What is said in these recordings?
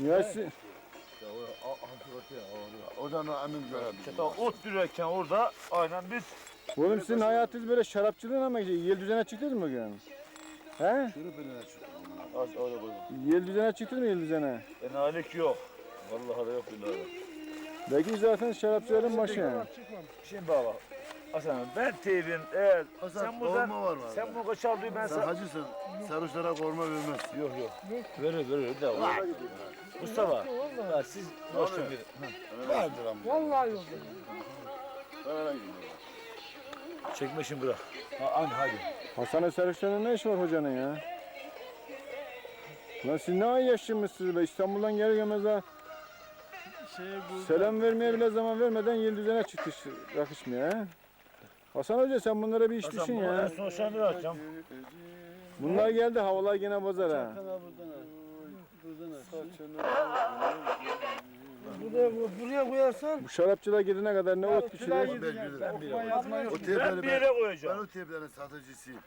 Ya si- Oradan emin görebilirim. Çatal ot dürerken orada aynen biz Oğlum sizin hayatınız böyle şarapçılığına mı gidiyor? Yel düzene çıktınız mı bugün? He? Şunu az öyle koyduk. Yel düzene çıktınız mı yel düzene? Enayilik yok. Vallahi da yok billahi. Belki zaten şarapçıların başı yani. Şimdi baba. Hasan ben TV'nin eğer Hasan, sen buradan korma var mı? sen bunu çaldığı ben Sen sana hacısın. Sarhoşlara korma vermez. Yok yok. Verir verir de. Mustafa. Ya siz boş ver. Vardır ama. Vallahi yok. Çekme şimdi bırak. Ha, anne hadi. Hasan Sarışlar'ın ne işi var hocanın ya? Lan siz ne ay yaşamışsınız be? İstanbul'dan geri gelmez ha. Şey bu. Selam vermeye bile zaman vermeden yel düzene çıktı yakışmıyor ha. Hasan Hoca sen bunlara bir iş Hasan düşün ya. sen de atacağım. Bunlar geldi havalar yine bozar ha. Buraya, buraya koyarsan Bu şarapçılar gidene kadar ne ot pişirir. gideceksin. Ben yazma yok. O Ben tepleri bir ben, yere ben koyacağım. o teplerin satıcısıyım.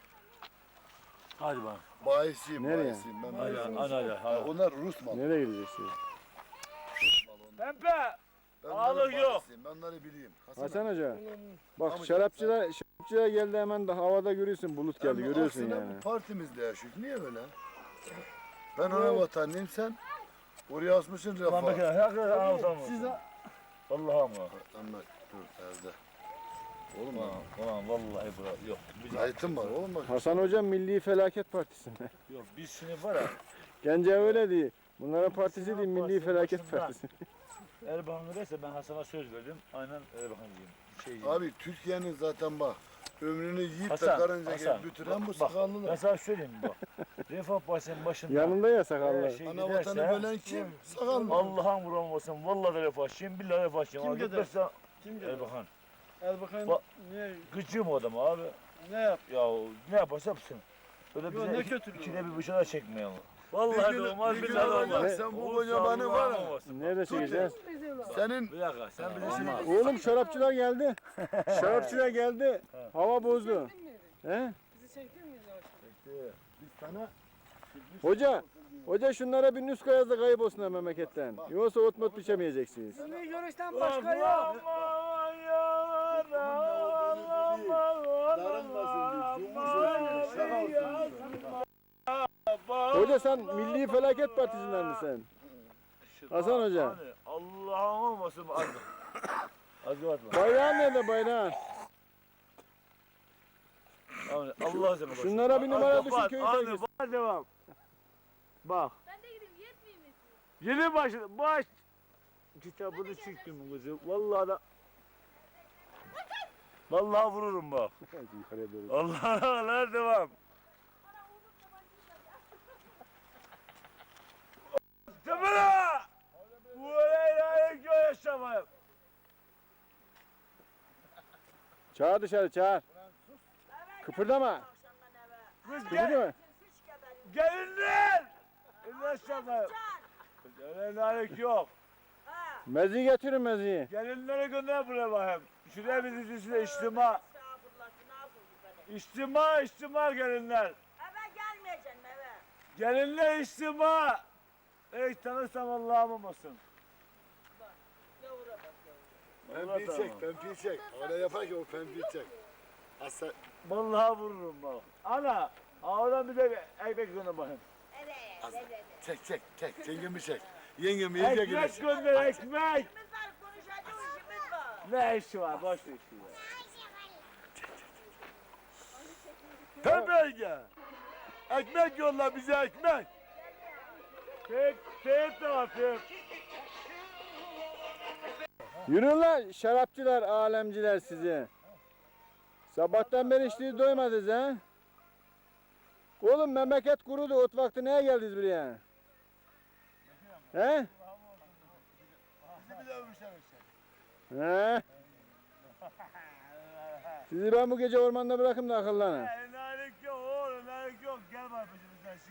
Hadi bak. Bayisiyim, Nereye? bayisiyim. Ben Hadi bayisiyim. hadi hadi. hadi. Onlar Rus malı. Nereye gideceksiniz? Pempe. Ben onların yok. Ben onları bileyim. Hasan, Hasan Hoca. Bak Ama şarapçılar, şarapçılar geldi hemen de havada görüyorsun bulut geldi Ama görüyorsun aslında yani. bu partimizde yaşıyor. Niye böyle? Ben ona vatanlıyım sen. Oraya asmışsın Lan refah. bekle. Hakikaten anlatamam. Siz Vallahi ama. Ama dur evde. Oğlum Ulan, ulan vallahi bura yok. Biz, Kayıtım var oğlum bak. Hasan Hoca Milli Felaket Partisi'nde. yok biz şimdi var ya. Gence öyle değil. Bunların partisi değil Milli Felaket. Partisi. Erbakan öyleyse ben Hasan'a söz verdim. Aynen Erbakan diyeyim. Şey diyeyim. Abi Türkiye'nin zaten bak ömrünü yiyip de Hasan, karınca Hasan, gelip götüren bu bak, Ben sakallılar. sana söyleyeyim mi bak. Refah Partisi'nin başında. Yanında ya sakallı. şey Ana giderse, vatanı bölen kim? Sakallı. Allah'ın vuramazsın. Vallahi de refah. Şimdi billahi refah. Kim Ama gider? gitmezse kim gelir? Erbakan. Erbakan Bak. ne, Gıcığım o adam abi. ne yap? Ya ne yaparsa yapsın. Böyle Yo, bize ne iki, kötülüğü ikide bir bıçağı çekmeyelim. Vallahi Bir gün- olmaz bir gün olacak. Sen bu kocamanı var olmasın. Nerede çekeceğiz? Senin Bir dakika sen bize şimdi Oğlum şarapçılar geldi. Şarapçılar geldi. Hava bozdu. He? Bizi çektin mi? biz sana Hoca, hoca şunlara bir nüska yaz da kayıp olsunlar memleketten. Yoksa ot mot biçemeyeceksiniz. Seni görüşten başka yok. darılmasın diye cumhur olsun, şaka olsun. Hoca sen Milli Felaket Partisi'nden misin? Hasan Hoca. Hani Allah'ım olmasın az. Az atma. Bayrağın nerede bayrağın? Hani Allah seni başına. Şunlara bir numara düşün köyü Hani bak devam. Bak. Ben de gideyim yetmeyeyim mi? Yeni başladı. Baş. Kitabını çıktım kızı. Vallahi da. Vallahi vururum bak. Yukarıya doğru. Allah Allah devam. Tımıra! Bu öyle yok yaşamayım. Çağır dışarı çağır. Kıpırdama. Kız gel. Gelinler! Yaşamayım. Layık yok. Mezi getirin meziyi. Gelinleri gönder buraya bakayım. Şuraya bir dizisine içtima. İçtima, içtima gelinler. Eve gelmeyeceksin eve. Gelinler içtima. Ey tanırsam Allah'ım bak yavura. Allah çek, pempiyi çek. Öyle yapar ki o pempiyi çek. Hasan, Vallahi vururum bak. Ana, oradan bir de ekmek gönder bakayım. Evet. çek çek çek. Yengemi çek. Yengemi iyice Ekmek gönder ekmek. Var, var. Ne işi var? Boş işi ya. Pembe Ekmek yolla bize ekmek. Tek, tek tek. Yürüyün lan şarapçılar, alemciler sizi. Sabahtan beri içtiği doymadınız ha? Oğlum memleket kurudu. Ot vakti neye geldiniz buraya? He? He? Sizi ben bu gece ormanda bırakayım da akıllanın.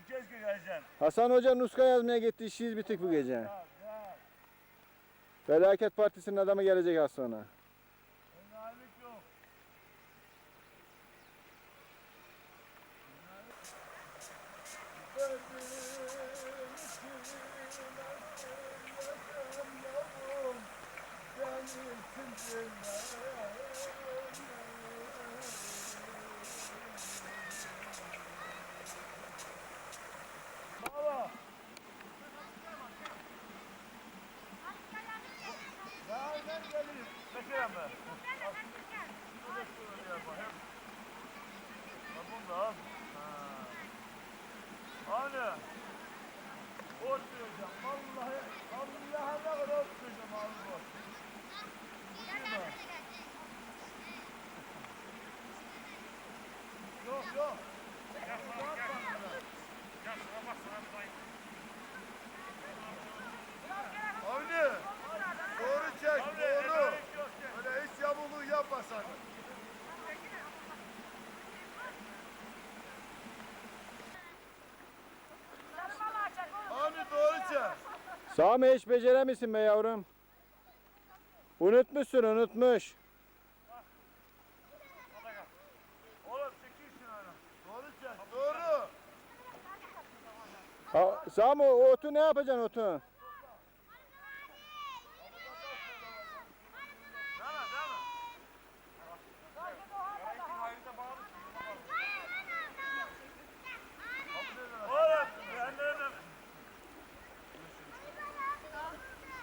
Keşke gelsen. Hasan Hoca Nuska yazmaya gitti. İşiyiz bitik bu gece. Ya, ya. Felaket Partisi'nin adamı gelecek az sonra. Fenalık yok. Benim için mi? Aslında da şöyle yapalım. Ha bunu da al. Hani borç vereceğim. Vallahi Allah'a da borç vereceğim abi borç. Yok yok. Sami hiç beceremişsin be yavrum. Unutmuşsun unutmuş. Oğlum çekilsin ana. Doğru çek doğru. Ha, Sami o otu ne yapacaksın otu? Dana dana. Oğlum ben nereden?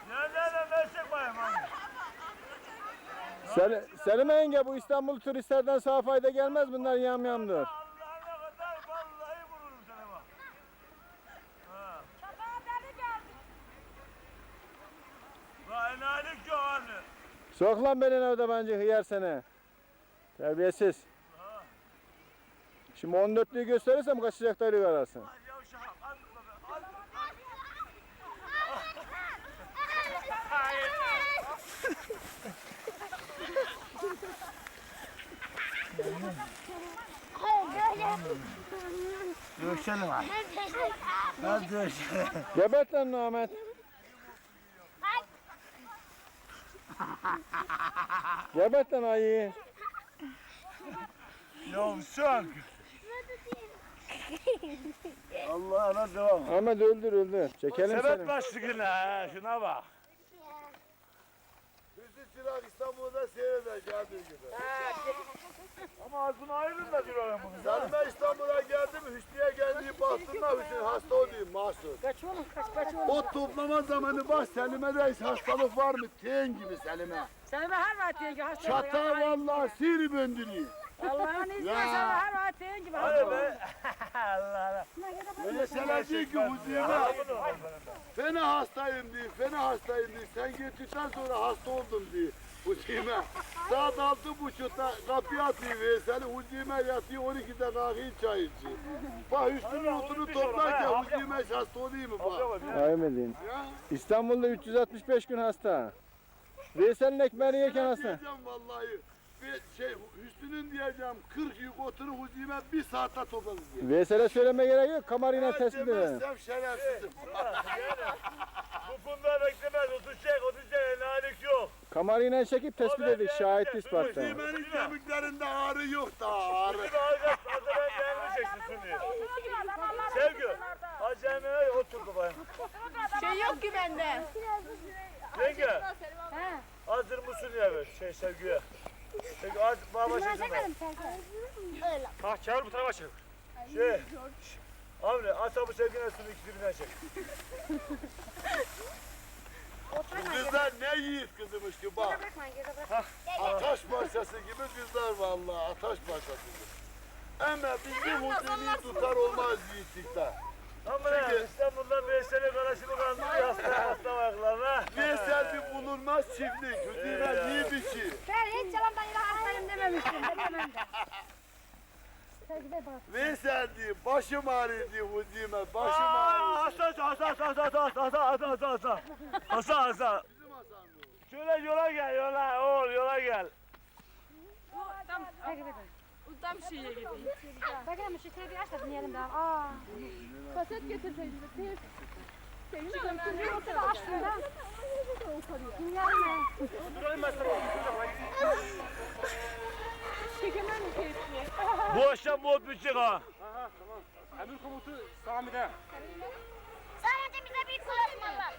Nereden versek bayım anne? Sel Selime yenge bu İstanbul turistlerden sağ fayda gelmez bunlar yamyamdır. Allah'ına kadar vallahi vururum sana bak. Ha. La enayilik yok anne. Sok lan beni evde bence hıyar seni. Terbiyesiz. Şimdi 14'lüğü gösterirsem kaçacak da öyle ararsın. Ay yavşak, az baba, az. Dövüşelim ha. Hadi dövüşelim. Gebert lan Ahmet. Gebert lan ayıyı. Yavşak. Allah'ına devam. Ahmet öldür öldür. Çekelim Sebep seni. başlı güne ha, şuna bak. Hüsnü Çırak İstanbul'da seyreder geldiği gibi. Ama bunu ayırın da bir oran bunu. Selime İstanbul'a geldi mi Hüsnü'ye geldiği baktığında Hüsnü hasta oluyor mahsus. Kaç oğlum kaç kaç oğlum. O toplama zamanı bak Selime'de hiç hastalık var mı? Ten gibi Selime. Sen de her vakti yenge hasta. Çatal vallahi sihri böndürüyor. Allah'ın izniyle de her vakti yenge gibi hasta. be. Allah'ına. Öyle şeyler değil ki Hüsnü'ye. Fena hastayım diye, fena hastayım diye. Sen gittikten sonra hasta oldum diye. Hüsnü'ye. Saat altı buçukta kapıya atıyor Veysel'i. Hüsnü'ye yatıyor 12'de kalkıyor çay içiyor. Bak Hüsnü'nün otunu toplarken Hüsnü'ye hasta oluyor mu bak. Ay Medin. Ya. İstanbul'da 365 gün hasta. Veysel'in ekmeğini yerken hasta. Diyeceğim vallahi. Bir şey Hüsnü'nün diyeceğim 40 yük otunu Hüsnü'ye bir saatte topladı diye. Veysel'e söyleme gerek yok. Kamarıyla tespit edelim. demezsem şerefsizim. Bu bunda beklemez. Oturacak, oturacak. Kamarıyla çekip tespit edik. Şahit ispatla. Hüsnü'nün kemiklerinde ağrı yok da ağrı. Şimdi ağacak. Hazır ben gelmeyeceksin sunuyor. Sevgi. Acemine otur babaya. Şey yok ki bende. Yenge. Hazır mısın ya be? Şey Sevgi'ye. Sevgi az baba başlasın ben. Kalk çağır bu tarafa çek. Şey. Abi asabı sevgine sunu ikisi birden çek. Kızlar ne yiğit kızımış ki bak. Ataş parçası gibi kızlar vallahi ataş parçası gibi. Ama bizim Hüsnü'yü tutar olmaz yiğitlikler. Ama ne? İstanbul'dan Veysel'e karışımı kandırıyor hasta hasta ayaklarına. Veysel bir bulunmaz çiftlik. Hüsnü'ye yiğit içi. Ben hiç yalandan yine hastayım dememiştim. Demem de. Veysel diye başım diye Hüsnü'ye başım ağrıyor. hasta hasta hasta hasta hasta hasta hasta hasta hasta hasta hasta Bizim Hasan bu. Şöyle yola gel yola oğul yola gel. Utam şeye gideyim. Bakalım şu tebi aç da dinleyelim daha. Aa. Kaset getirseydin de teyze. Çıkın teyze olsa da açtım da. Dinleyelim mi? Çekemem mi keyfini? Bu akşam mod bitecek ha. Aha tamam. Emir komutu Sami'de. Sami'de bize bir konuşmalar.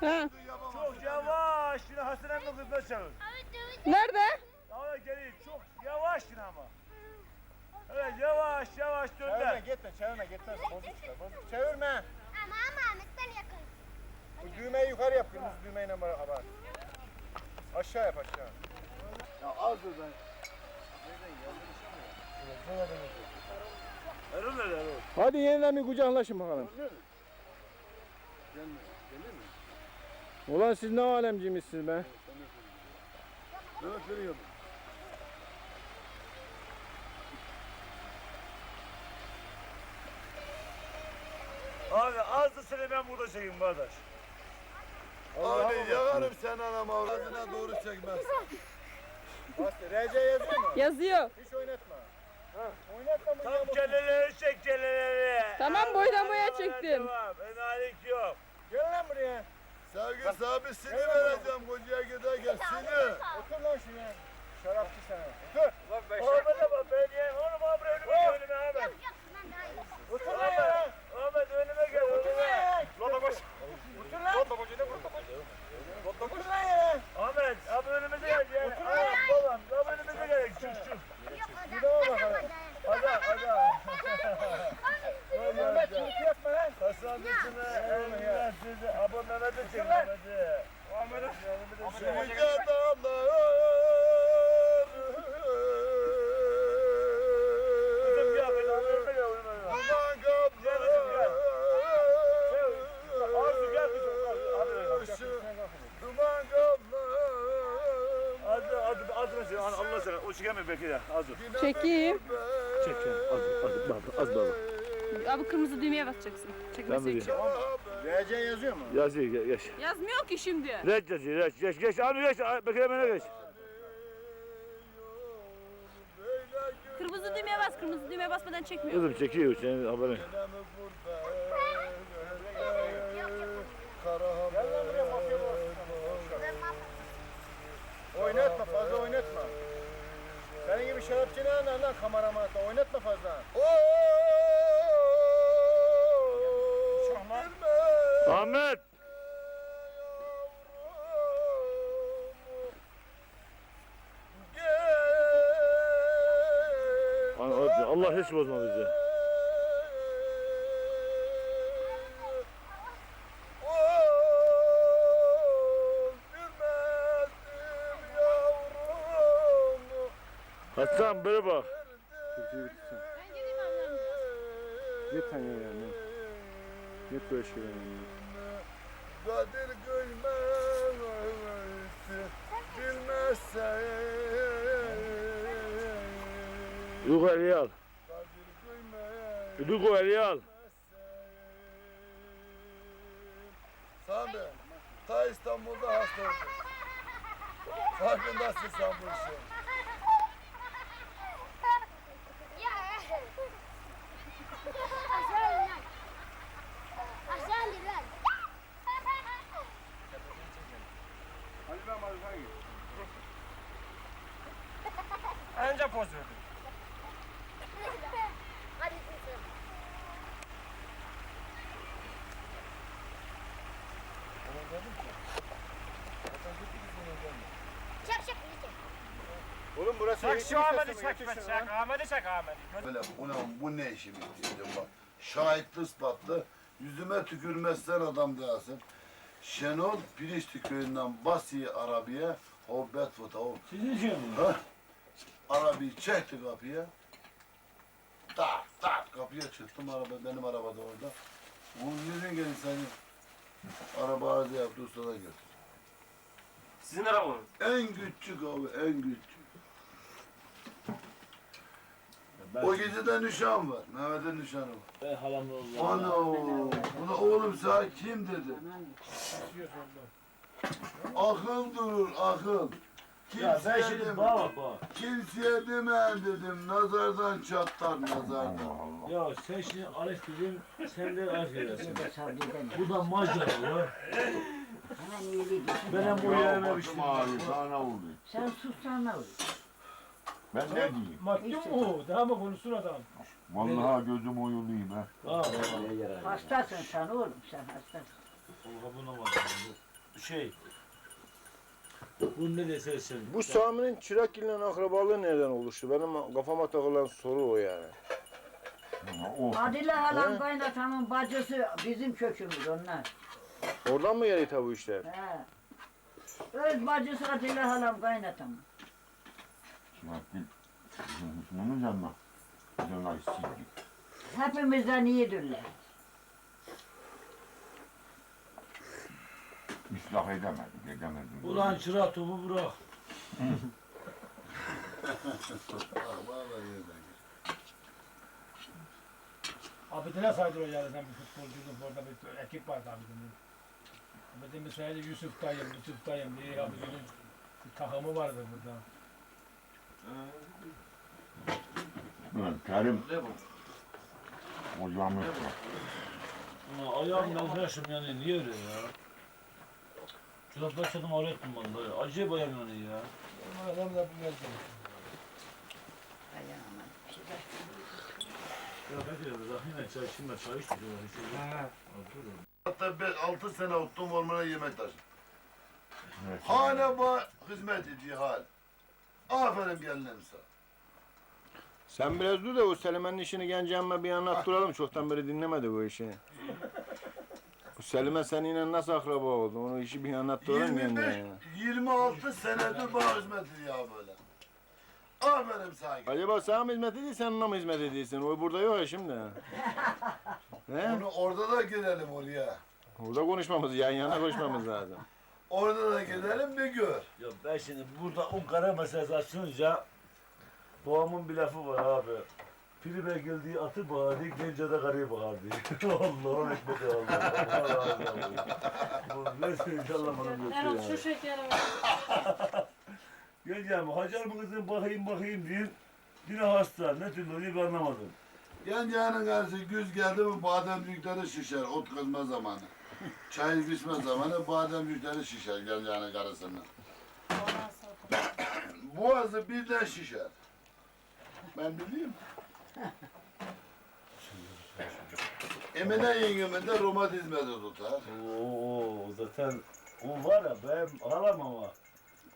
Ha. çok yavaş yine Hasan emmi kızına çevir. Nerede? Daha geri çok yavaş yine ama. Evet yavaş yavaş Çevirme dönder. gitme çevirme gitme. Bozuk işte bozuk. Çevirme. Ama ama Ahmet ben yakın. Bu düğmeyi yukarı yap. Kırmızı düğmeyle beraber. Aşağı yap aşağı. Ya az dur ben. Erol nerede Erol? Hadi yeniden bir kucaklaşın bakalım. Gelme. Gelir mi? Ulan siz ne alemciymişsiniz be. Mehmet veriyorum. Abi az da seni ben burada çekeyim kardeş. Abi yakarım sen anam ağzına doğru çekmez. Bas RC yazıyor mu? Yazıyor. Hiç oynatma. Ha, oynatma bu Tam keleleri çek keleleri. Tamam, boydan boya Evet, çektim. Tamam enayilik yok. Gel lan buraya. Sevgi sahibi sini vereceğim kocaya giderken sini. Otur lan şuraya. Şarapçı sana. Otur. Bak ben Ahmet'e bak ben ye. Oğlum abi önüme gel önüme Ahmet. Yok şundan daha iyi. Otur lan ya. Ahmet önüme gel önüme. Lola koş. Otur lan. Lola koş. Lola koş. Lola koş lan ya. Ahmet abi önümüze gel ya. Ahmet belki de hadi. Çekeyim. Çek ya az az baba az baba. Abi kırmızı düğmeye basacaksın. Çekmesi için. RC yazıyor mu? Yaz geç. Yazmıyor ki şimdi. Red yazıyor geç geç geç abi geç Bekir hemen geç. Kırmızı düğmeye bas. Kırmızı düğmeye basmadan çekmiyor. Kızım çekiyor senin haberin. Şarapçı ne anlar lan kameraman oynatma fazla. Ahmet. Allah hiç bozma bizi. Hasan böyle bak. Ben gideyim ablam. Sen ya yani. Git böyle şeyler yani. Kadir gülmez bilmezsen Lugo eli al. Kadir gülmez eli al. Sami, ta İstanbul'da hasta oldum. Farkındasın sen bu işin. Aşağı in lan. Aşağı in lan. Anca poz verdi. Hadi kızım. Çek çek bizi çek. Oğlum burası Çek eğitim şu Ahmet'i çek çek. Ahmet'i çek Ahmet'i. Böyle ulan bu ne işimiz diyeceğim bak. Şahitli ispatlı yüzüme tükürmezsen adam değilsin. Şenol Pirinçli köyünden Basi arabaya Hobbet foto. Sizin için mi? Ha? Arabayı çekti kapıya. Tak tak kapıya çıktım araba benim arabada orada. Oğlum nereye gelin senin? Araba arıza yaptı ustadan götür. Sizin araba mı? En küçük abi en küçük. O gece de nişan var. Mehmet'in nişanı var. Ben halamla oldum. Ana bu da oğlum sana kim dedi? Akıl durur akıl. Ya ben Kimseye şimdi demem. bana bak bak. Kimseye demeyin dedim. Nazardan çatlar nazardan. Ya sen şimdi Arif dedim, sen de Arif edersin. Bu da macera. Benim bu yerime bir şey. Sana oldu. Sen sussana. Ben ne diyeyim? Mahkum mu? Daha mı konuşsun adam? Vallahi gözüm oyuluyum ha. Ha, Hastasın sen oğlum sen hastasın. buna bak. Bu Şey. Bu ne dese sen. Bu Sami'nin çırak ile akrabalığı nereden oluştu? Benim kafama takılan soru o yani. O Adile halam kaynatamın bacısı bizim kökümüz onlar. Oradan mı geliyor tabi bu işler? He. Öz bacısı Adile halam kaynatamın. Şirattin. Düşmanın canına. Canına isteyecek. Hepimizden iyidirler. İslah edemedim, edemedim. Ulan çıra topu bırak. Abidine saydıracağız sen bir futbolcuydun orada bir ekip vardı Abidin'in. Abidin bir Yusuf dayım, Yusuf dayım diye Abidin'in takımı vardı burada. Evet, Kerim. Hocamız var. Ulan ayağım ben yaşım yani niye öyle ya? Çoraplar çaldım öğrettim vallahi. Acayip ayağım yani ya. Adam da bu geldi. Ya ne diyorum Rahime çay şimdi çay içti diyorlar. Hatta 6 sene ottum ormana yemek taşıdım. Hane ba hizmet ediyor hal. Aferin gelinim sana. Sen biraz dur da o Selime'nin işini gencemme bir anlattıralım. Çoktan beri dinlemedi bu işi. Bu Selime seninle nasıl akraba oldu? Onu işi bir anlattıralım 25, kendine. 26 senedir bana hizmet ediyor böyle. Aferin sana. Acaba sana mı hizmet ediyor, sen ona mı hizmet ediyorsun? O burada yok ya şimdi. He? Onu orada da gidelim oraya. Orada konuşmamız, yan yana konuşmamız lazım. Orada da gidelim bir gör. Ya ben şimdi burada o kara meselesi açınca babamın bir lafı var abi. Piribe geldiği atı bağırdı, gence de karıyı bağırdı. Allah'ım ekmek Allah. Allah Allah. Bu ne söyleyince Allah bana Erol götürüyor şu yani. şekeri ver. Geleceğim, Hacer mı kızım bakayım bakayım deyin. Yine hasta, ne türlü oluyor ben anlamadım. Yenceğinin karşı güz geldi mi bademcikleri şişer ot kızma zamanı. Çay pişme zamanı bademcikleri şişer yenceğinin karısının. Boğazı birden şişer. Ben bileyim. Emine yengemin de romatizma da tutar. Oo zaten o var ya ben halam ama.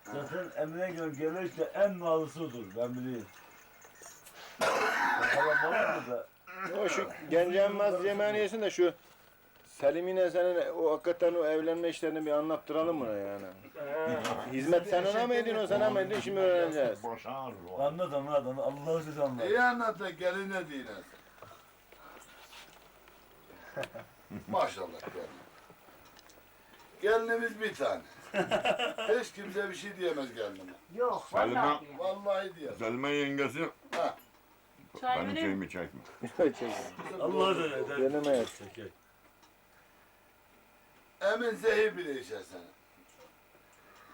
Zaten Emine Göl gelirse en nazlısıdır ben var mı da? O şu Gencemmez yemeğini yesin de şu Selim'ine senin o hakikaten o evlenme işlerini bir anlattıralım buna yani. Hizmet sen ona mı ediyorsun, sana mı ediyorsun şimdi öğreneceğiz. Boşar o. Anlat anlat anlat. Allah'ı siz anlat. İyi anlat da geline diyiniz. Maşallah gelin. Gelinimiz bir tane. Hiç kimse bir şey diyemez gelinime. Yok Selma. vallahi. Vallahi diyor. Selma yengesi Ha. benim şeyimi çekme. Allah'ı da Deneme yap. Çekil. Emin zehir bile içer seni.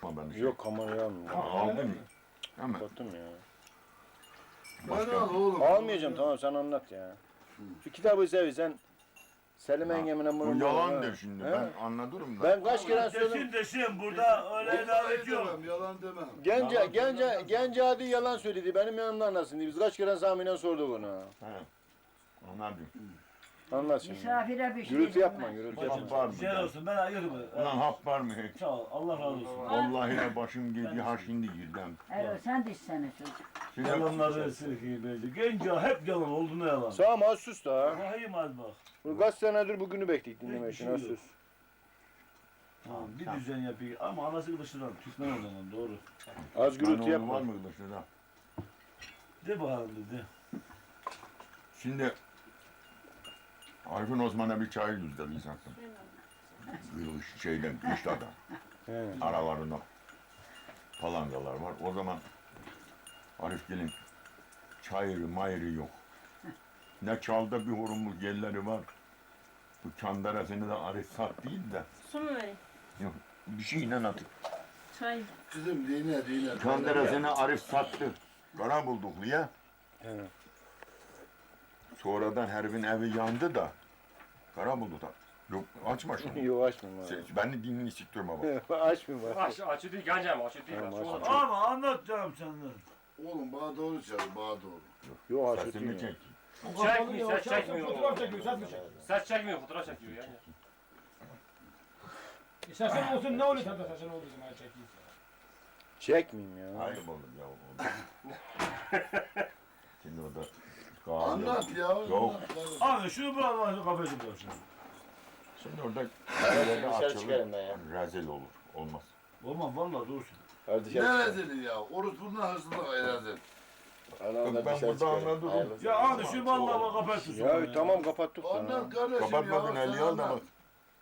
Ama ben şey Yok kamerayı almıyorum. aldım. Hemen. Korktum ya. Ben al oğlum. Almayacağım tamam sen anlat ya. Şu kitabı sev sen. Selim engemine bunu... Bu yalan Ha. de şimdi. He? Ben anlatırım da. Ben kaç kere söyledim. Desin desin burada öyle Vallahi lanet yok. demem, yalan demem. Gence, gence, gence adi yalan söyledi. Benim yanımda anlatsın diye. Biz kaç kere Sami'yle sorduk onu. He. Anladım. Anlat şimdi. Misafire bir şey Gürültü yapma, gürültü Bacım, yapma. var mı? Güzel olsun ben ayırım. Ulan hap var mı hiç? Sağ ol Allah razı olsun. Vallahi de başım gidiyor ha şimdi girdim. Erol sen dişsene çocuk. Şimdi Yalanları sırkıyı belli. Gence hep yalan oldu ne yalan. Sağ az sus da. Bakayım az bak. Bu kaç senedir bugünü bekledik dinleme için az sus. Tamam bir düzen yapayım ama anası dışından Türkmen o zaman doğru. Az gürültü Hani oğlum yapma. var mı dışarıda? De bakalım dedi. Şimdi Arif'in Osman'a bir çay yüzdeli sattım. Bu şeyden, kışlada. He. Aralarında palangalar var. O zaman Arif gelin çayırı mayırı yok. Ne çalda bir hurumluk yerleri var. Bu kandarasını da Arif sat değil de Su mu vereyim? yok, bir şeyle atıp Çay. Kızım dinle dinle. Kanderesini Arif sattı. Kara buldukluya. Evet. Sonradan herifin evi yandı da. Kara buldu da. Yok açma şunu. Yok açmayayım abi. Sen- Ben de dinini siktirme bak. açmayayım abi. Aç, açı değil gancam, açı değil. Tamam, Açı aç. Ama anlatacağım senden. Oğlum bana doğru söyle bana doğru. Yok Sesini açmayayım. çek. Çekmiyor, ses çekmiyor. Fotoğraf çekiyor, ses mi çekiyor? Ses çekmiyor, fotoğraf çekiyor yani. İstersen olsun ne olur tabii sen olduğu zaman çekeyim. Çekmeyeyim ya. Hayır oğlum ya. oğlum. Şimdi o da kahve. Anlat ya. Yok. anlat. Abi şunu bırak kafesi boşuna. Şimdi orada yerde Dışarı açılır. çıkarım ben ya. Rezil olur. Olmaz. Olmaz vallahi dursun. Hadi dışarı Ne çıkalım. rezili ya? Oruz bundan hırsızlık rezil. Hadi Yok, ben dışarı burada çıkalım. anladım. Hayırlısı. Ya abi şu vallahi kapatsın. Ya tamam kapattık sana. Anlat kardeşim ya. Kapatmadın sen eli al da anlat. bak.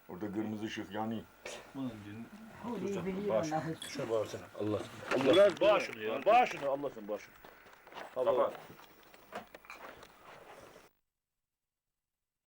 Orada kırmızı ışık yanıyor. Hulu'yu biliyor ona. Şuna bağırsana Allah. Allah bağ şunu ya. Bağ şunu Allah'ın bağ şunu. Kapat.